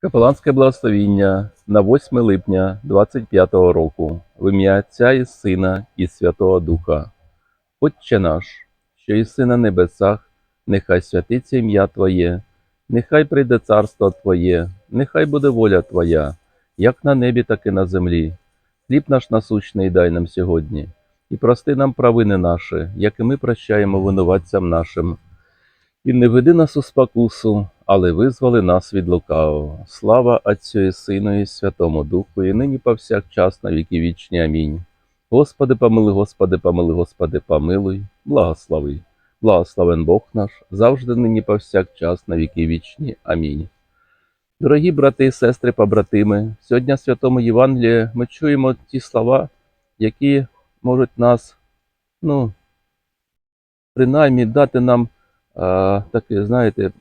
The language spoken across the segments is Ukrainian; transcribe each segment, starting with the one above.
Капеланське благословіння на 8 липня 25-го року в ім'я Отця і Сина і Святого Духа. Отче наш, що єси на небесах, нехай святиться ім'я Твоє, нехай прийде царство Твоє, нехай буде воля Твоя, як на небі, так і на землі. Хліб наш насущний дай нам сьогодні, і прости нам провини наші, як і ми прощаємо винуватцям нашим. І не веди нас у спокусу, але визволи нас від лукавого. Слава Отцю і Сину і Святому Духу, і нині повсякчас на віки вічні. Амінь. Господи, помилуй, Господи, помилуй, Господи, помилуй, благослови. Благословен Бог наш, завжди нині повсякчас на віки вічні. Амінь. Дорогі брати і сестри, побратими, сьогодні в Святому Євангелії ми чуємо ті слова, які можуть нас, ну, принаймні дати нам а, таке, знаєте,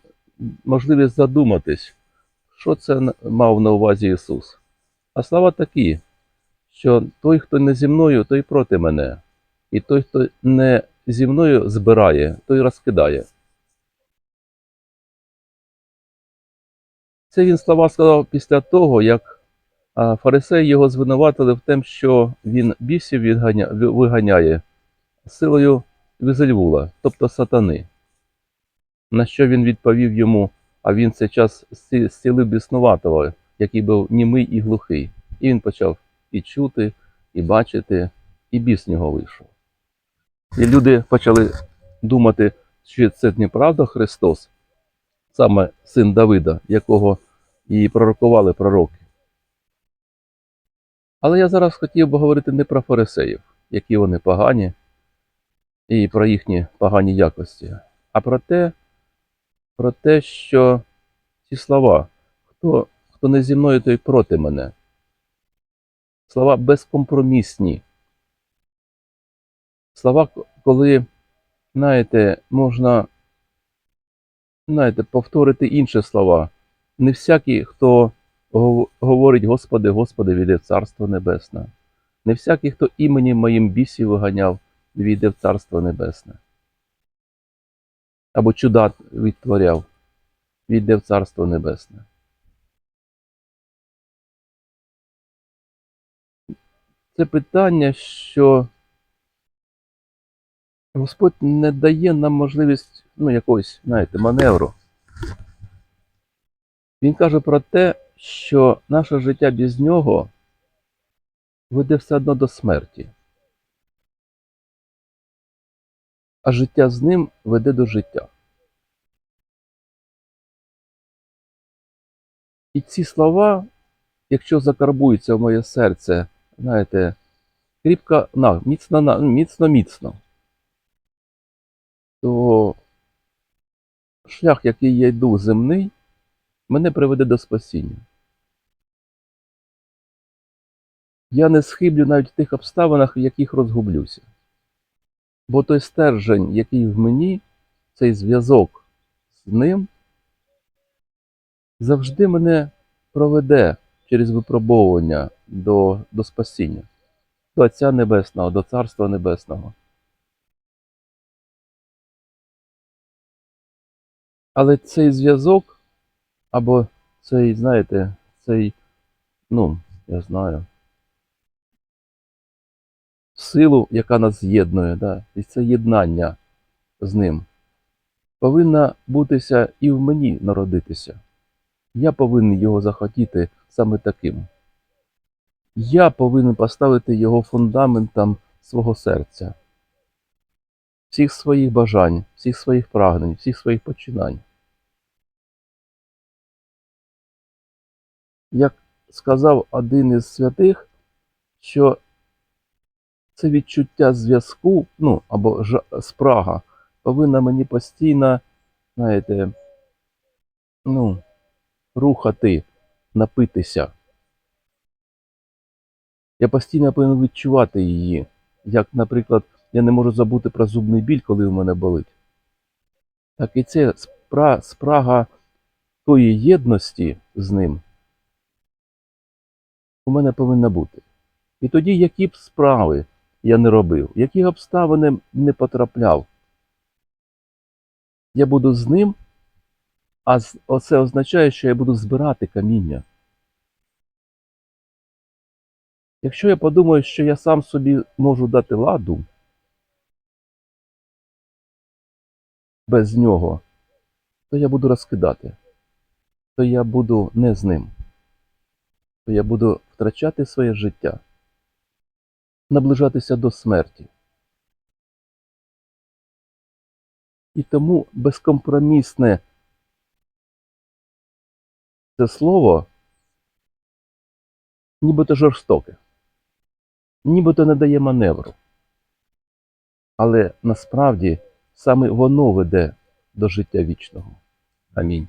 можливість задуматись, що це мав на увазі Ісус. А слова такі, що той, хто не зі мною, той проти мене, і той, хто не зі мною збирає, той розкидає. Це він слова сказав після того, як фарисеї його звинуватили в тим, що він бісів виганяє силою Візельвула, тобто сатани. На що він відповів йому, а він цей час зці- зцілив біснуватого, який був німий і глухий. І він почав і чути, і бачити, і біс нього вийшов. І люди почали думати, що це неправда Христос, саме син Давида, якого і пророкували пророки. Але я зараз хотів би говорити не про фарисеїв, які вони погані, і про їхні погані якості, а про те, про те, що ці слова, хто, хто не зі мною, той проти мене. Слова безкомпромісні. Слова, коли, знаєте, можна, знаєте, повторити інші слова. Не всякий, хто говорить Господи, Господи, війде в Царство Небесне. Не всякий, хто іменем моїм бісів виганяв, війде в Царство Небесне. Або чуда відтворяв, війде в Царство Небесне. Це питання, що Господь не дає нам можливість ну, якогось, знаєте, маневру. Він каже про те, що наше життя без нього веде все одно до смерті. А життя з ним веде до життя. І ці слова, якщо закарбуються в моє серце, знаєте, кріпко, на, міцно, на, міцно, міцно, то шлях, який я йду земний, мене приведе до спасіння. Я не схиблю навіть в тих обставинах, в яких розгублюся. Бо той стержень, який в мені, цей зв'язок з ним, завжди мене проведе через випробовування до, до спасіння, до Отця Небесного, до Царства Небесного. Але цей зв'язок, або цей, знаєте, цей, ну, я знаю, силу, яка нас з'єднує, да, і це єднання з ним, повинна бутися і в мені народитися. Я повинен його захотіти саме таким. Я повинен поставити його фундаментом свого серця, всіх своїх бажань, всіх своїх прагнень, всіх своїх починань. Як сказав один із святих, що це відчуття зв'язку, ну або ж спрага, повинна мені постійно, знаєте, ну, рухати, напитися. Я постійно повинен відчувати її. Як, наприклад, я не можу забути про зубний біль, коли в мене болить. Так і це спра- спрага тої єдності з ним у мене повинна бути. І тоді, які б справи я не робив, які обставини не потрапляв, я буду з ним, А оце означає, що я буду збирати каміння. Якщо я подумаю, що я сам собі можу дати ладу без нього, то я буду розкидати, то я буду не з ним, то я буду втрачати своє життя, наближатися до смерті. І тому безкомпромісне це слово нібито жорстоке, нібито не дає маневру. Але насправді саме воно веде до життя вічного. Амінь.